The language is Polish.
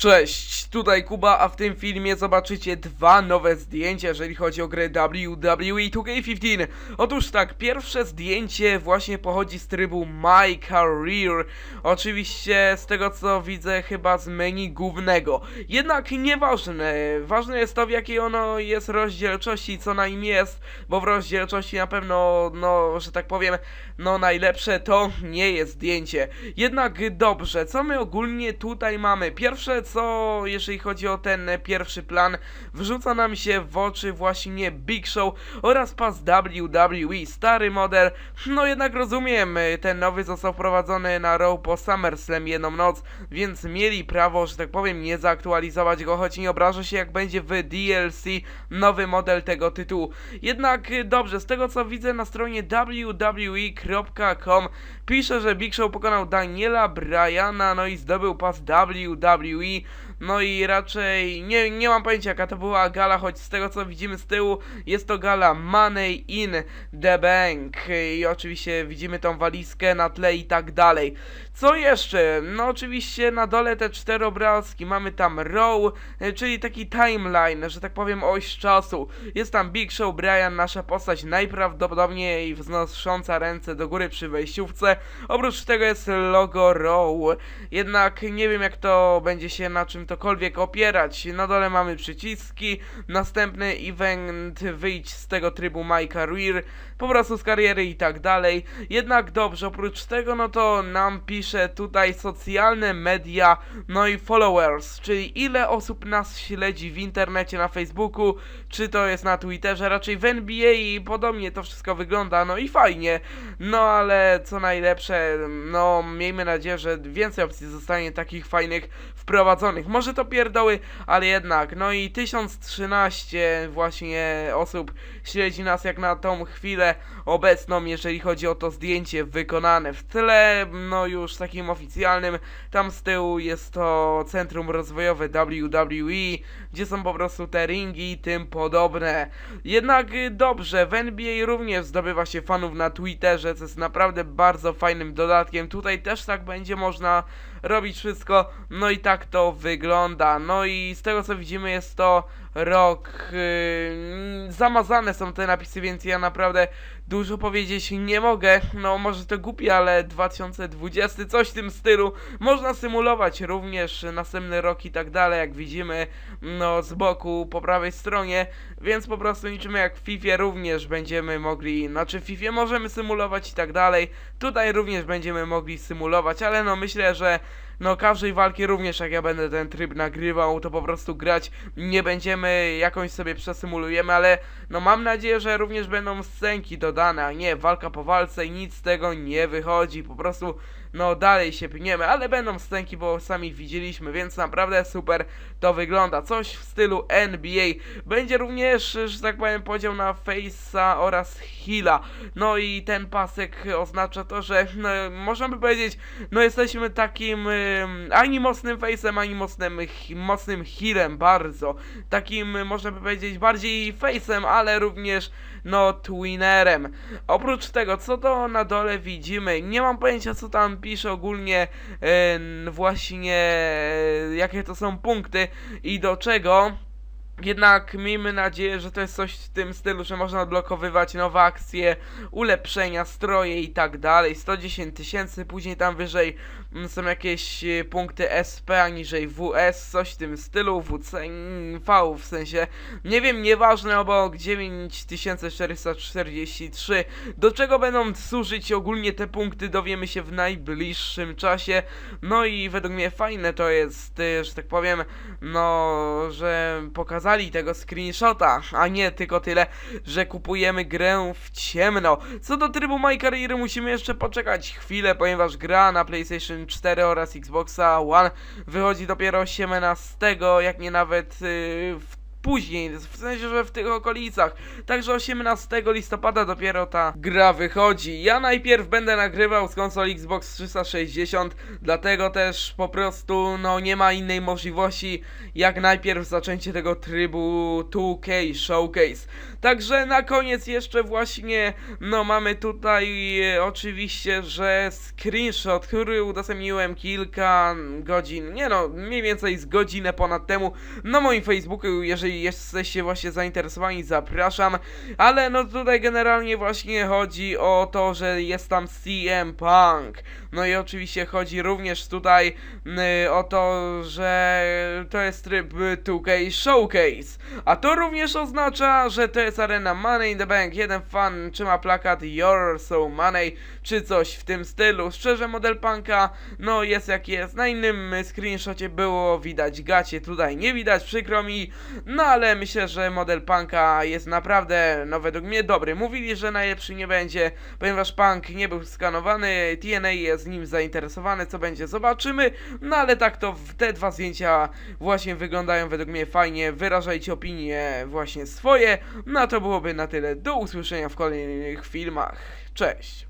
Cześć, tutaj Kuba, a w tym filmie zobaczycie dwa nowe zdjęcia, jeżeli chodzi o grę WWE 2K15. Otóż tak, pierwsze zdjęcie właśnie pochodzi z trybu My Career, oczywiście z tego co widzę chyba z menu głównego. Jednak nieważne, ważne jest to w jakiej ono jest rozdzielczości, co na nim jest, bo w rozdzielczości na pewno, no, że tak powiem, no najlepsze to nie jest zdjęcie. Jednak dobrze, co my ogólnie tutaj mamy? Pierwsze co, jeżeli chodzi o ten e, pierwszy plan, wrzuca nam się w oczy właśnie Big Show oraz pas WWE, stary model. No jednak rozumiem, e, ten nowy został wprowadzony na Raw po SummerSlam jedną noc, więc mieli prawo, że tak powiem, nie zaktualizować go, choć nie obrażę się jak będzie w DLC nowy model tego tytułu. Jednak y, dobrze, z tego co widzę na stronie www.com pisze, że Big Show pokonał Daniela Bryana, no i zdobył pas WWE. No i raczej nie, nie mam pojęcia jaka to była gala, choć z tego co widzimy z tyłu jest to gala Money in the Bank i oczywiście widzimy tą walizkę na tle i tak dalej. Co jeszcze? No oczywiście na dole te cztery obrazki, mamy tam row, czyli taki timeline, że tak powiem oś czasu. Jest tam Big Show, Brian, nasza postać najprawdopodobniej wznosząca ręce do góry przy wejściówce. Oprócz tego jest logo row, jednak nie wiem jak to będzie się na czym tokolwiek opierać. Na dole mamy przyciski, następny event, wyjdź z tego trybu My Career, po prostu z kariery i tak dalej. Jednak dobrze, oprócz tego no to nam pisze tutaj socjalne media, no i followers, czyli ile osób nas śledzi w internecie, na Facebooku, czy to jest na Twitterze, raczej w NBA i podobnie to wszystko wygląda, no i fajnie. No ale co najlepsze, no miejmy nadzieję, że więcej opcji zostanie takich fajnych wprowadzonych. Może to pierdoły, ale jednak. No i 1013 właśnie osób śledzi nas jak na tą chwilę obecną, jeżeli chodzi o to zdjęcie wykonane w tle, no już takim oficjalnym. Tam z tyłu jest to Centrum Rozwojowe WWE, gdzie są po prostu te ringi i tym podobne. Jednak dobrze, w NBA również zdobywa się fanów na Twitterze, co jest naprawdę bardzo fajnym dodatkiem. Tutaj też tak będzie można robić wszystko, no i tak to wygląda. No i z tego co widzimy jest to rok, yy, zamazane są te napisy, więc ja naprawdę dużo powiedzieć nie mogę. No może to głupie, ale 2020, coś w tym stylu. Można symulować również następny rok i tak dalej, jak widzimy, no z boku po prawej stronie, więc po prostu liczymy jak w FIFA również będziemy mogli, znaczy w FIFA możemy symulować i tak dalej. Tutaj również będziemy mogli symulować, ale no myślę, że no każdej walki również jak ja będę ten tryb nagrywał, to po prostu grać nie będziemy, jakąś sobie przesymulujemy, ale no mam nadzieję, że również będą scenki dodane, a nie walka po walce i nic z tego nie wychodzi, po prostu no dalej się pniemy, ale będą scenki, bo sami widzieliśmy, więc naprawdę super to wygląda. Coś w stylu NBA. Będzie również, że tak powiem, podział na Face'a oraz Heala. No i ten pasek oznacza to, że no, można by powiedzieć, no jesteśmy takim ym, ani mocnym Face'em, ani mocnym, mocnym Healem bardzo. Takim, można by powiedzieć, bardziej Face'em, ale również no Twinerem. Oprócz tego, co to na dole widzimy? Nie mam pojęcia, co tam pisze ogólnie właśnie jakie to są punkty i do czego. Jednak miejmy nadzieję, że to jest coś w tym stylu, że można odblokowywać nowe akcje, ulepszenia, stroje i tak dalej. 110 tysięcy, później tam wyżej mm, są jakieś e, punkty SP, a niżej WS, coś w tym stylu, WC, mm, V w sensie. Nie wiem, nieważne, obok 9443. Do czego będą służyć ogólnie te punkty, dowiemy się w najbliższym czasie. No i według mnie fajne to jest, e, że tak powiem, no, że pokazali tego screenshota, a nie tylko tyle, że kupujemy grę w ciemno. Co do trybu My Career musimy jeszcze poczekać chwilę, ponieważ gra na PlayStation 4 oraz Xboxa One wychodzi dopiero 18, jak nie nawet yy, w później, w sensie, że w tych okolicach. Także 18 listopada dopiero ta gra wychodzi. Ja najpierw będę nagrywał z konsoli Xbox 360, dlatego też po prostu no nie ma innej możliwości jak najpierw zaczęcie tego trybu 2K Showcase. Także na koniec jeszcze właśnie no mamy tutaj e, oczywiście, że screenshot, który udostępniłem kilka godzin, nie no, mniej więcej z godzinę ponad temu na moim Facebooku, jeżeli jesteście właśnie zainteresowani, zapraszam. Ale no tutaj generalnie właśnie chodzi o to, że jest tam CM Punk. No i oczywiście chodzi również tutaj y, o to, że to jest tryb 2K Showcase. A to również oznacza, że to jest arena Money in the Bank. Jeden fan trzyma plakat You're so money, czy coś w tym stylu. Szczerze, model punka, no jest jak jest. Na innym screenshocie było widać gacie, tutaj nie widać, przykro mi. No ale myślę, że model punka jest naprawdę, no według mnie dobry. Mówili, że najlepszy nie będzie, ponieważ punk nie był skanowany. TNA jest nim zainteresowany, co będzie, zobaczymy. No ale tak to te dwa zdjęcia właśnie wyglądają według mnie fajnie. Wyrażajcie opinie właśnie swoje. No to byłoby na tyle. Do usłyszenia w kolejnych filmach. Cześć!